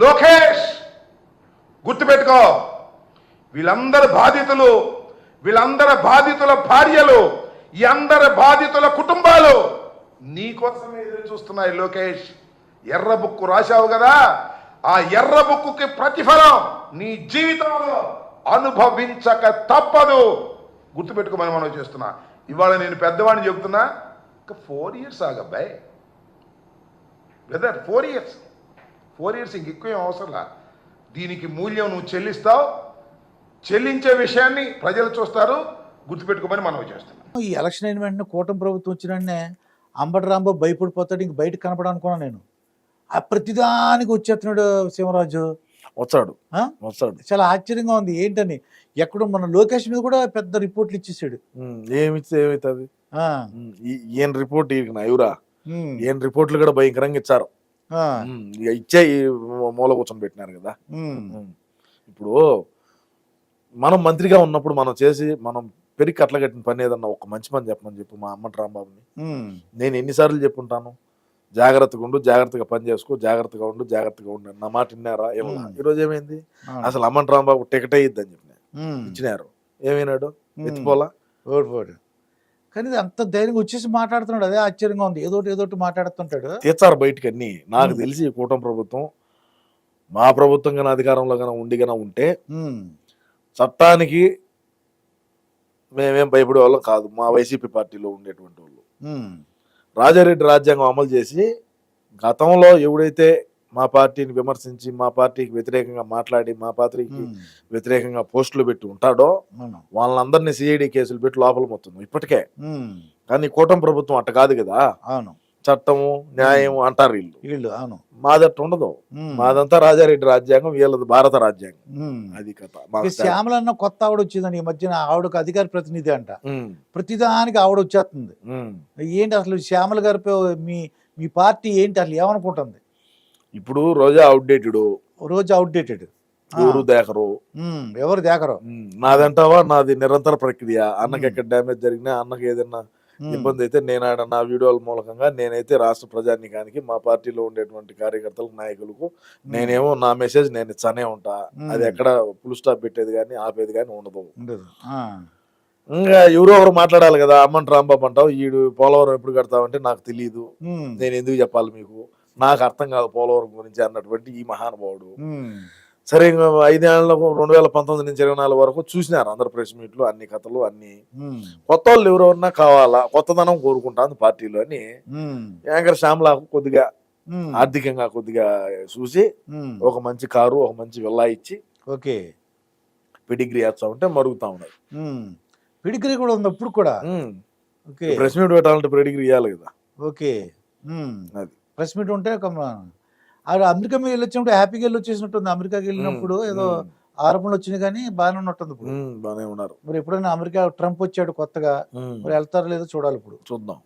లోకేష్ గుర్తుపెట్టుకో వీళ్ళందరి బాధితులు వీళ్ళందరి బాధితుల భార్యలు ఈ అందరి బాధితుల కుటుంబాలు నీ కోసమే ఎదురు చూస్తున్నాయి లోకేష్. ఎర్ర బుక్కు రాశావు కదా ఆ ఎర్ర బుక్కుకి ప్రతిఫలం నీ జీవితంలో అనుభవించక తప్పదు. గుర్తుపెట్టుకోమని మనం చేస్తున్నా. ఇవాళ నేను పెద్దవాడిని చెబుతున్నా four years ఆగబ్బాయ్. Brother four years four years ఇంక ఎక్కువ ఏం అవసరంలా దీనికి మూల్యం నువ్వు చెల్లిస్తావు చెల్లించే విషయాన్ని ప్రజలు చూస్తారు గుర్తుపెట్టుకోమని మనం చేస్తున్నాం. ఈ ఎలక్షన్ అయిన వెంటనే కూటమి ప్రభుత్వం వచ్చిన వెంటనే అంబటి రాంబాబు భయపడిపోతాడు ఇంక బయట కనపడనుకున్నాను నేను. ఆ ప్రతిదానికి వచ్చేస్తున్నాడు శివరాజు వచ్చాడు. ఆ? వచ్చాడు. చాలా ఆశ్చర్యంగా ఉంది. ఏంటని? ఎక్కడో మన లోకేష్ మీద కూడా పెద్ద రిపోర్ట్లు ఇచ్చేసాడు. ఏమిస్తే ఏమవుతుంది ఈయన రిపోర్ట్ ఉమ్, ఈయన రిపోర్ట్లు కూడా భయంకరంగా ఇచ్చారు. ఇచ్చే ఈ మూల కూర్చొని పెట్టినారు కదా. ఇప్పుడు మనం మంత్రిగా ఉన్నప్పుడు మనం చేసి మనం పెరిగి కట్టలగట్టిన పని ఏదన్నా ఒక మంచి పని చెప్పమని చెప్పు మా అమ్మటి రాంబాబుని. నేను ఎన్నిసార్లు చెప్పుంటాను? జాగ్రత్తగా ఉండు జాగ్రత్తగా పని చేసుకో జాగ్రత్తగా ఉండు జాగ్రత్తగా ఉండు. నా మాట విన్నారా? ఏమన్నా. ఈరోజు ఏమైంది. అసలు అమ్మటి రాంబాబు టికెట్ అయ్యిద్దని చెప్పిన ఇచ్చినారు. ఏమైనాడు. ఎత్తిపోలా? ఓడిపోయాడు. కానీ అంత ధైర్యంగా వచ్చేసి మాట్లాడుతున్నాడు. అదే ఆశ్చర్యంగా ఉంది. ఏదోటి ఏదోటి మాట్లాడుతుంటాడు. తీర్చారు బయటికి అన్ని. నాకు. తెలిసి కూటమి ప్రభుత్వం మా ప్రభుత్వం కన్నా అధికారంలో కన్నా ఉండి కన్నా ఉంటే చట్టానికి మేమేం భయపడే వాళ్ళం కాదు. మా వైసీపీ పార్టీలో ఉండేటువంటి వాళ్ళు. రాజారెడ్డి రాజ్యాంగం అమలు చేసి గతంలో ఎవడైతే మా పార్టీని విమర్శించి మా పార్టీకి వ్యతిరేకంగా మాట్లాడి మా పార్టీకి వ్యతిరేకంగా పోస్టులు పెట్టి ఉంటాడో. వాళ్ళందరినీ సిఐడి కేసులు పెట్టి లోపల మొత్తం ఇప్పటికే. కానీ కూటమి ప్రభుత్వం అట్ట కాదు కదా. అవును. చట్టము న్యాయం అంటారు వీళ్ళు. వీళ్ళు అవును. మాదట్టు ఉండదు. మాదంతా రాజారెడ్డి రాజ్యాంగం వీళ్ళది భారత రాజ్యాంగం. అది కథ. ఇక మాకు తె- శ్యామల అన్న కొత్త ఆవిడ వచ్చిందని ఈ మధ్యన ఆవిడకు అధికార ప్రతినిధి అంట. ప్రతిదానికి ఆవిడ వచ్చేస్తుంది. ఏంటి అసలు శ్యామల గారి మీ మీ పార్టీ ఏంటి అసలు ఏమనుకుంటుంది? ఇప్పుడు రోజా అవుట్డేటెడ్ రోజు అవుట్డేటెడ్ ఎవరు దేకరు? ఎవరు దేకరు? నాదంటావా? నాది నిరంతర ప్రక్రియ. అన్నకి. ఎక్కడ డ్యామేజ్ జరిగినా అన్నకి ఏదైనా ఇబ్బంది అయితే నేను ఆడ నా వీడియోల మూలకంగా నేనైతే రాష్ట్ర ప్రజానికానికి మా పార్టీలో ఉండేటువంటి కార్యకర్తలకు నాయకులకు నేనేమో నా మెసేజ్ నేను ఇచ్చానే ఉంటా. అది ఎక్కడ ఫుల్ స్టాప్ పెట్టేది కానీ ఆపేది కానీ ఉండదు. ఇంకా ఎవరో ఒకరు మాట్లాడాలి కదా అమ్మంటి రాంబాబు అంటావు ఈడు పోలవరం ఎప్పుడు కడతావంటే నాకు తెలియదు నేను ఎందుకు చెప్పాలి మీకు? నాకు అర్థం కాదు పోలవరం గురించి అన్నటువంటి ఈ మహానుభావుడు. సరే ఇంకా ఐదేళ్ళకు రెండు వేల పంతొమ్మిది నుంచి ఇరవై నాలుగు వరకు చూసినారు అందరు ప్రెస్ మీట్లు అన్ని కథలు అన్ని. కొత్త వాళ్ళు ఎవరెవరన్నా కావాలా కొత్తదనం కోరుకుంటాను పార్టీలో అని యాంకర్ శ్యామలకు కొద్దిగా ఆర్థికంగా కొద్దిగా చూసి ఒక మంచి కారు ఒక మంచి విల్లా ఇచ్చి ఓకే. పెడిగ్రీ వేస్తా ఉంటే మరుగుతా ఉన్నాయి. ఉమ్, పిడికిరి కూడా ఉంది అప్పుడు కూడా ఓకే. ప్రెస్ మీట్ పెట్టాలంటే పెడిగ్రీ ఇవ్వాలి కదా. ఓకే. అది. ప్రెస్ మీట్ ఉంటే ఆవిడ అమెరికా మీద వెళ్ళొచ్చినప్పుడు హ్యాపీగా వెళ్ళి వచ్చేసినట్టుంది అమెరికాకి వెళ్ళినప్పుడు ఏదో ఆరోపణలు వచ్చినాయి కానీ బాగానే ఉన్నట్టుంది ఇప్పుడు. బాగానే ఉన్నారు. మరి ఎప్పుడైనా అమెరికా ట్రంప్ వచ్చాడు కొత్తగా మరి వెళ్తారో లేదో చూడాలి ఇప్పుడు. చూద్దాం.